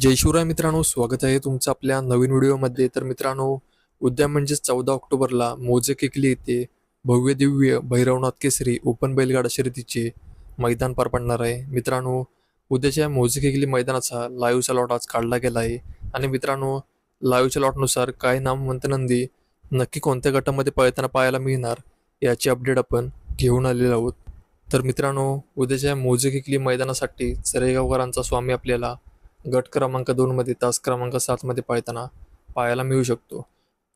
जय शिवराय मित्रांनो स्वागत आहे तुमचं आपल्या नवीन व्हिडिओमध्ये. तर मित्रांनो उद्या म्हणजेच चौदा ऑक्टोबरला मोजे किकली येथे भव्य दिव्य भैरवनाथ केसरी ओपन बैलगाडा शर्यतीचे मैदान पार पडणार आहे. मित्रांनो उद्याच्या मोजे किकली मैदानाचा लाईव्हचा लॉट आज काढला गेला आहे. आणि मित्रांनो लाईव्हच्या लॉटनुसार काय नामवंत नंदी नक्की कोणत्या गटामध्ये पळताना पाहायला मिळणार याची अपडेट आपण घेऊन आलेलो आहोत. तर मित्रांनो उद्याच्या मोजे किकली मैदानासाठी चरेगावकरांचा स्वामी आपल्याला गट क्रमांक दोनमध्ये तास क्रमांक सातमध्ये पाळताना पाहायला मिळू शकतो.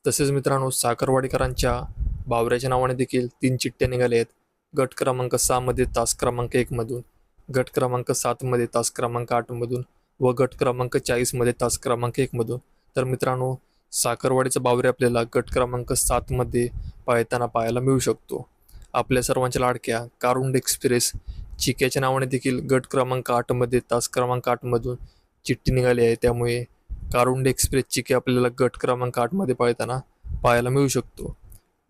तसेच मित्रांनो साखरवाडीकरांच्या बावऱ्याच्या नावाने देखील तीन चिठ्ठ्या निघाल्या आहेत. गट क्रमांक सहामध्ये तास क्रमांक एकमधून गट क्रमांक सातमध्ये तास क्रमांक आठमधून व गट क्रमांक चाळीसमध्ये तास क्रमांक एकमधून तर मित्रांनो साखरवाडीचा बावरे आपल्याला गट क्रमांक सातमध्ये पाळताना पाहायला मिळू शकतो. आपल्या सर्वांच्या लाडक्या कारुंड एक्सप्रेस चिक्याच्या नावाने देखील गट क्रमांक आठमध्ये तास क्रमांक आठमधून चिठ्ठी निघाली आहे त्यामुळे कारुंड एक्सप्रेसची की आपल्याला गट क्रमांक आठमध्ये पाळताना पाहायला मिळू शकतो.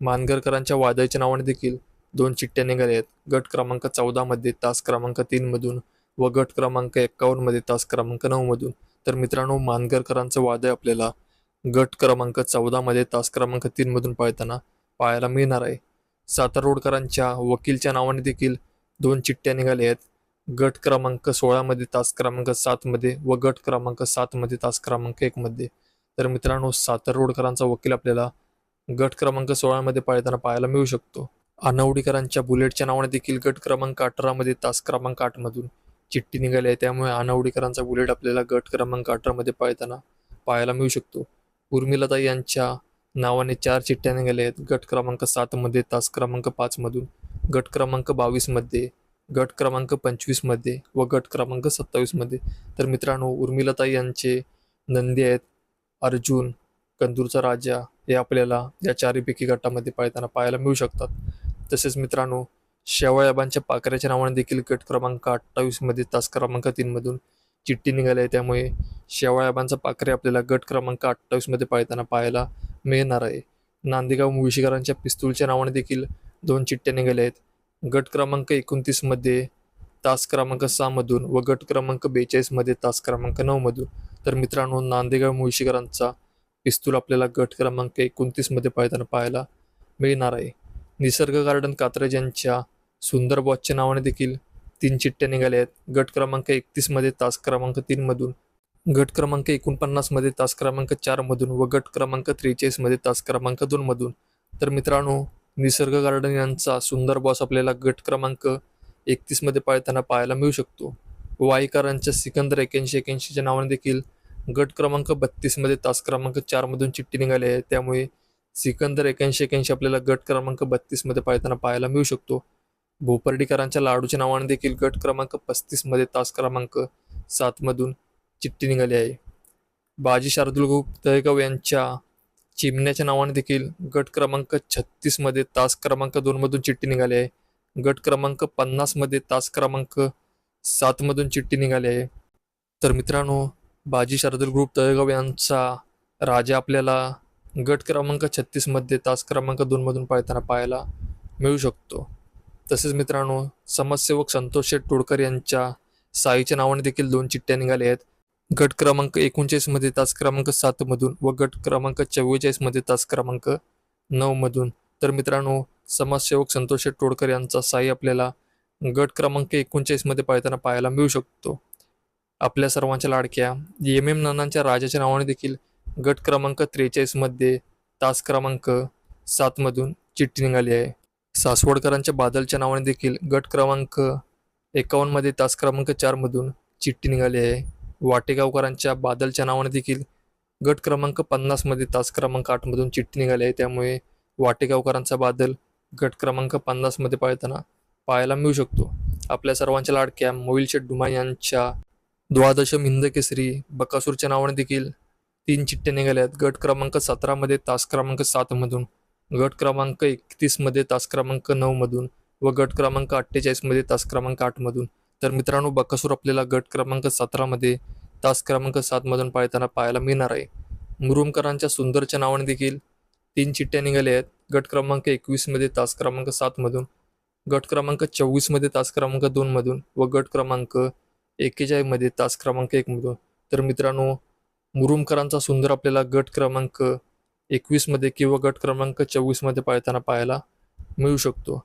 मानगरकरांच्या वादाच्या नावाने देखील दोन चिठ्ठ्या निघाल्या आहेत. गट क्रमांक चौदामध्ये तास क्रमांक तीनमधून व गट क्रमांक एक्कावन्नमध्ये तास क्रमांक नऊमधून तर मित्रांनो मानगरकरांचं वादळ आपल्याला गट क्रमांक चौदामध्ये तास क्रमांक तीनमधून पाळताना पाहायला मिळणार आहे. सातारोडकरांच्या वकीलच्या नावाने देखील दोन चिठ्ठ्या निघाल्या आहेत. गट क्रमांक सोळामध्ये तास क्रमांक सातमध्ये व गट क्रमांक सातमध्ये तास क्रमांक एकमध्ये तर मित्रांनो सातारा रोडकरांचा वकील आपल्याला गट क्रमांक सोळामध्ये पाळताना पाहायला मिळू शकतो. अनावडीकरांच्या बुलेटच्या नावाने देखील गट क्रमांक अठरामध्ये तास क्रमांक आठमधून चिठ्ठी निघाली आहे. त्यामुळे अनावडीकरांचा बुलेट आपल्याला गट क्रमांक अठरामध्ये पाळताना पाहायला मिळू शकतो. उर्मिलता यांच्या नावाने चार चिठ्ठ्या निघाल्या आहेत. गट क्रमांक सातमध्ये तास क्रमांक पाचमधून गट क्रमांक बावीसमध्ये गट क्रमांक पंचवीसमध्ये व गट क्रमांक सत्तावीसमध्ये तर मित्रांनो उर्मिलता यांचे नंदी आहेत. अर्जुन कंदूरचा राजा हे आपल्याला या चारीपैकी गटामध्ये पाळताना पाहायला मिळू शकतात. तसेच मित्रांनो शेवाळ्याबांच्या पाकऱ्याच्या नावाने देखील गट क्रमांक अठ्ठावीसमध्ये तास क्रमांक तीनमधून चिठ्ठी निघाली आहे. त्यामुळे शेवळ्याबांचा पाकरे आपल्याला गट क्रमांक अठ्ठावीसमध्ये पाळताना पाहायला मिळणार आहे. नांदेगाव मुळशीकरांच्या पिस्तूलच्या नावाने देखील दोन चिठ्ठ्या निघाल्या आहेत. गट क्रमांक एकोणतीसमध्ये तास क्रमांक सहामधून व गट क्रमांक बेचाळीसमध्ये तास क्रमांक नऊमधून तर मित्रांनो नांदेगाव मुळशीकरांचा पिस्तूल आपल्याला गट क्रमांक एकोणतीसमध्ये पाळताना पाहायला मिळणार आहे. निसर्ग गार्डन कात्रज यांच्या सुंदर बॉसच्या नावाने देखील तीन चिठ्ठ्या निघाल्या आहेत. गट क्रमांक एकतीसमध्ये तास क्रमांक तीनमधून गट क्रमांक एकोणपन्नासमध्ये तास क्रमांक चारमधून व गट क्रमांक त्रेचाळीसमध्ये तास क्रमांक दोनमधून तर मित्रांनो निसर्ग गार्डन यांचा सुंदर बॉस आपल्याला गट क्रमांक एकतीसमध्ये पाळताना पाहायला मिळू शकतो. वाईकरांच्या सिकंदर एक्याऐंशी एक्याऐंशीच्या नावाने देखील गट क्रमांक बत्तीसमध्ये तास क्रमांक चारमधून चिठ्ठी निघाली आहे. त्यामुळे सिकंदर एक्याऐंशी एक्याऐंशी आपल्याला गट क्रमांक बत्तीसमध्ये पाळताना पाहायला मिळू शकतो. भोपर्डीकरांच्या लाडूच्या नावाने देखील गट क्रमांक पस्तीसमध्ये तास क्रमांक सातमधून चिठ्ठी निघाली आहे. बाजी शार्दुल गुप्त तळेगाव यांच्या चिमण्याच्या नावाने देखील गट क्रमांक छत्तीसमध्ये तास क्रमांक दोनमधून चिठ्ठी निघाली आहे. गट क्रमांक पन्नासमध्ये तास क्रमांक सातमधून चिठ्ठी निघाली आहे. तर मित्रांनो बाजी शार्दूल ग्रुप तळेगाव यांचा राजा आपल्याला गट क्रमांक छत्तीसमध्ये तास क्रमांक दोनमधून पाळताना पाहायला मिळू शकतो. तसेच मित्रांनो समाजसेवक संतोष शेठ तोडकर यांच्या साईच्या नावाने देखील दोन चिठ्ठ्या निघाल्या आहेत. गट क्रमांक एकोणचाळीसमध्ये तास क्रमांक सातमधून व गट क्रमांक चव्वेचाळीसमध्ये तास क्रमांक नऊमधून तर मित्रांनो समाजसेवक संतोष टोडकर यांचा साई आपल्याला गट क्रमांक एकोणचाळीसमध्ये पाळताना पाहायला मिळू शकतो. आपल्या सर्वांच्या लाडक्या एम एम नानांच्या राजाच्या नावाने देखील गट क्रमांक त्रेचाळीसमध्ये तास क्रमांक सातमधून चिठ्ठी निघाली आहे. सासवडकरांच्या बादलच्या नावाने देखील गट क्रमांक एकावन्नमध्ये तास क्रमांक चारमधून चिठ्ठी निघाली आहे. वाटेगावकरांच्या बादलच्या नावाने देखील गट क्रमांक पन्नासमध्ये तास क्रमांक आठमधून चिठ्ठी निघाली आहे. त्यामुळे वाटेगावकरांचा बादल गट क्रमांक पन्नासमध्ये पाळताना पाहायला मिळू शकतो. आपल्या सर्वांच्या लाडक्या मोहिल शेठ डुमा यांच्या द्वादशम हिंद केसरी बकासूरच्या नावाने देखील तीन चिठ्ठ्या निघाल्या आहेत. गट क्रमांक सतरामध्ये तास क्रमांक सातमधून गट क्रमांक एकतीसमध्ये तास क्रमांक नऊमधून व गट क्रमांक अठ्ठेचाळीसमध्ये तास क्रमांक आठमधून तर मित्रांनो बकासूर आपल्याला गट क्रमांक सतरामध्ये तास क्रमांक सातमधून पाळताना पाहायला मिळणार आहे. मुरुमकरांच्या सुंदरच्या नावाने देखील तीन चिठ्ठ्या निघाल्या आहेत. गट क्रमांक एकवीसमध्ये तास क्रमांक सातमधून गट क्रमांक चोवीसमध्ये तास क्रमांक दोनमधून व गट क्रमांक एक्केचाळीसमध्ये तास क्रमांक एकमधून तर मित्रांनो मुरुमकरांचा सुंदर आपल्याला गट क्रमांक एकवीसमध्ये किंवा गट क्रमांक चोवीसमध्ये पाळताना पाहायला मिळू शकतो.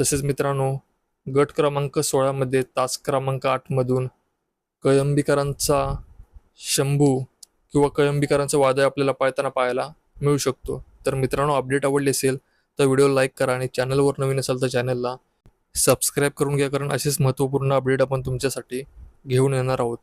तसेच मित्रांनो गट क्रमांक सोळामध्ये तास क्रमांक आठमधून कळंबीकरांचा शंभू किंवा कळंबीकरांचा वादळ आपल्याला पाळताना पाहायला मिळू शकतो. तर मित्रांनो अपडेट आवडली असेल तर व्हिडिओ लाईक करा आणि चॅनलवर नवीन असाल तर चॅनलला सबस्क्राईब करून घ्या कारण असेच महत्त्वपूर्ण अपडेट आपण तुमच्यासाठी घेऊन येणार आहोत.